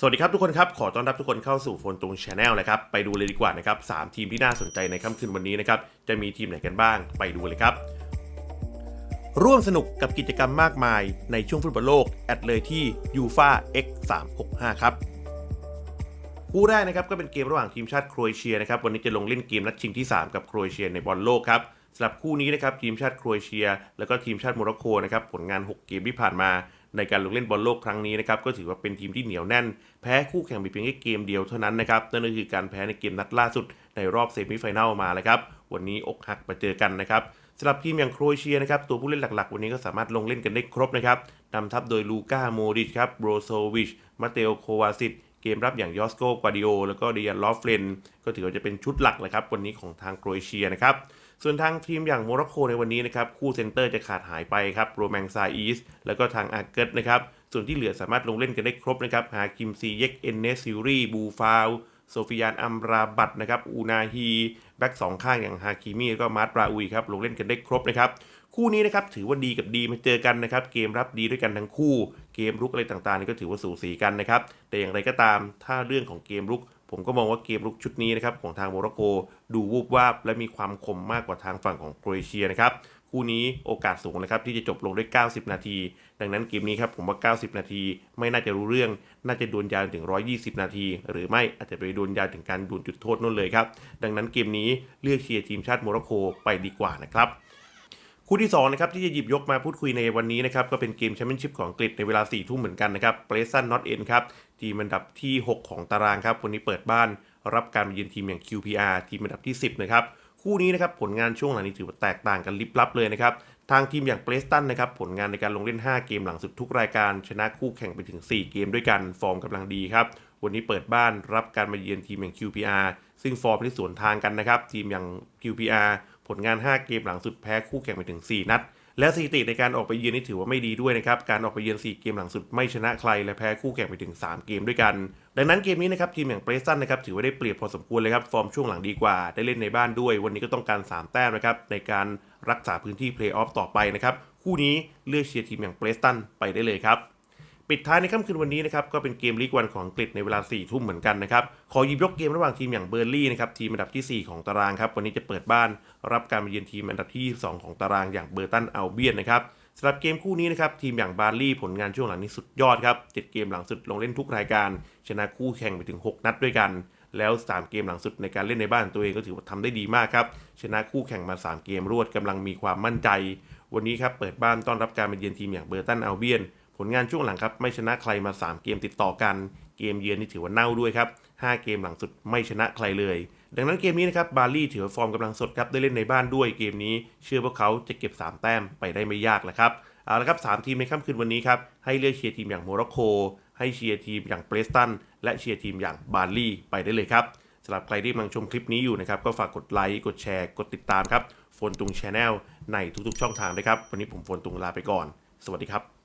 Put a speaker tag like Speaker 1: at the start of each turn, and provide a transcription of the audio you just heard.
Speaker 1: สวัสดีครับทุกคนครับ ขอต้อนรับทุกคนเข้าสู่โฟนตรงชาแนลนะครับ ไปดูเลยดีกว่านะครับสามทีมที่น่าสนใจในค่ำคืนวันนี้นะครับ จะมีทีมไหนกันบ้าง ไปดูเลยครับ ร่วมสนุกกับกิจกรรมมากมายในช่วงฟุตบอลโลก แอดเลยที่ u f a X 3 6 5ครับ คู่แรกนะครับก็เป็นเกมระหว่างทีมชาติโครเอเชียนะครับ วันนี้จะลงเล่นเกมนัดชิงที่ 3 กับโครเอเชียในบอลโลกครับสำหรับคู่นี้นะครับทีมชาติโครเอเชีย แล้วก็ทีมชาติโมร็อกโกนะครับผลงาน 6 เกมที่ผ่านมา ในการลงเล่นบอลโลกครั้งนี้นะครับก็ถือว่าเป็นทีมที่เหนียวแน่น แพ้คู่แข่งเพียงแค่เกมเดียวเท่านั้นนะครับนั่นก็คือการแพ้ในเกมนัดล่าสุดในรอบเซมิไฟแนลมาแล้วครับวันนี้อกหักมาเจอกันนะครับสำหรับทีมอย่างโครเอเชียนะครับตัวผู้เล่นหลักๆ วันนี้ก็สามารถลงเล่นกันได้ครบนะครับนำทัพโดยลูก้าโมดิชครับโบรโซวิชมาเตโอโควาซิตเกมรับอย่างยอสโกกวาดิโอ แล้วก็เดียนลอฟเลนก็ถือว่าจะเป็นชุดหลักเลยครับวันนี้ของทางโครเอเชียนะครับ ส่วนทางทีมอย่างโมร็อกโกในวันนี้นะครับคู่เซนเตอร์จะขาดหายไปครับโรแมงซาอีสแล้วก็ทางอาเกิตนะครับส่วนที่เหลือสามารถลงเล่นกันได้ครบนะครับฮาคิมซีเย็กเอนเนสซิรีบูฟาวโซฟิยานอัมราบัตนะครับอูนาฮีแบ็กสองข้างอย่างฮาคิมีแล้วก็มาร์ตราอุยครับลงเล่นกันได้ครบนะครับคู่นี้นะครับถือว่าดีกับดีมาเจอกันนะครับเกมรับดีด้วยกันทั้งคู่ เกมรุกอะไรต่างๆนี่ก็ถือว่าสูสีกันนะครับแต่อย่างไรก็ตามถ้าเรื่องของเกมรุก ผมก็มองว่าเกมรุกชุดนี้นะครับของทางโมร็อกโก ดูวูบวาบและมีความคมมากกว่าทางฝั่งของโครเอเชียนะครับคู่นี้โอกาสสูงนะครับที่จะจบลงด้วย 90 นาที ดังนั้นเกมนี้ครับผมว่า 90 นาที ไม่น่าจะรู้เรื่อง น่าจะดวลยาวถึง 120 นาที หรือไม่อาจจะไปดวลยาวถึงการดวลจุดโทษนู่นเลยครับ ดังนั้นเกมนี้เลือกเชียร์ทีมชาติโมร็อกโกไปดีกว่านะครับคู่ที่2นะครับที่จะหยิบยกมาพูดคุยในวันนี้นะครับก็เป็นเกมแชมเปี้ยนชิพของอังกฤษในเวลา4ทุ่มเหมือนกันนะครับเ e รสันนอตเอ็นครับ ทีมอันดับที่ 6 ของตารางครับวันนี้เปิดบ้านรับการมาเยือนทีมอย่าง QPR ทีมอันดับที่ 10 นะครับ คู่นี้นะครับผลงานช่วงหลังนี้ถือว่าแตกต่างกันลิบลับเลยนะครับ ทางทีมอย่างเ e รสตันนะครับผลงานในการลงเล่น 5 เกมหลังสุดทุกรายการ ชนะคู่แข่งไปถึง 4 เกมด้วยกันฟอร์มกำลังดีครับ วันนี้เปิดบ้านรับการมาเยือนทีมอย่าง QPR ซึ่งฟอร์มที่สวนทางกันนะครับทีมอย่าง QPR ผลงาน 5 เกมหลังสุดแพ้คู่แข่งไปถึง 4 นัด และสถิติในการออกไปเยือนนี่ถือว่าไม่ดีด้วยนะครับ การออกไปเยือน 4 เกมหลังสุดไม่ชนะใคร และแพ้คู่แข่งไปถึง 3 เกมด้วยกัน ดังนั้นเกมนี้นะครับทีมอย่างเบรสตันนะครับถือว่าได้เปรียบพอสมควรเลยครับ ฟอร์มช่วงหลังดีกว่า ได้เล่นในบ้านด้วย วันนี้ก็ต้องการ 3 แต้มนะครับในการรักษาพื้นที่เพลย์ออฟต่อไปนะครับ คู่นี้เลือกเชียร์ทีมอย่างเบรสตันไปได้เลยครับ ปิดท้ายในค่ำคืนวันนี้นะครับก็เป็นเกมลีกวันของอังกฤษในเวลา4ี่ทุ่มเหมือนกันนะครับขอหยิบยกเกมระหว่างทีมอย่างเบอร์ลี่นะครับทีมอันดับทีสี่ 4 ของตารางครับวันนี้จะเปิดบ้านรับการมาเยือนทีมอันดับที่ 2 ของตารางอย่างเบอร์ตันอัลเบียนนะครับสำหรับเกมคู่นี้นะครับทีมอย่างบาร์ลี่ผลงานช่วงหลังนี้สุดยอดครับเจ็ดเกมหลังสุดลงเล่นทุกรายการ ชนะคู่แข่งไปถึง 6 นัดด้วยกัน แล้ว 3 เกมหลังสุดในการเล่นในบ้านตัวเองก็ถือว่าทำได้ดีมากครับชนะคู่แข่งมา 3 เกมรวดกำลังมีความมั่นใจ วันนี้ครับเปิดบ้านต้อนรับการมาเยือนทีมอย่างเบอร์ตันอัลเบียน ผลงานช่วงหลังครับไม่ชนะใครมา 3 เกมติดต่อกัน เกมเยือนนี่ถือว่าเน่าด้วยครับ 5 เกมหลังสุดไม่ชนะใครเลย ดังนั้นเกมนี้นะครับบาร์ลี่ถือว่าฟอร์มกำลังสดครับได้เล่นในบ้านด้วยเกมนี้ เชื่อว่าเขาจะเก็บ 3 แต้มไปได้ไม่ยากแหละครับเอาละครับสามทีมในค่ำคืนวันนี้ครับให้เลือกเชียร์ทีมอย่างโมร็อกโกให้เชียร์ทีมอย่างเบรสตันและเชียร์ทีมอย่างบาร์ลี่ไปได้เลยครับสำหรับใครที่กำลังชมคลิปนี้อยู่นะครับก็ฝากกดไลค์กดแชร์กดติดตามครับโฟนตุงชาแนลในทุกๆ ช่องทางด้วยครับวันนี้ผมโฟนตุงลาไปก่อน สวัสดีครับ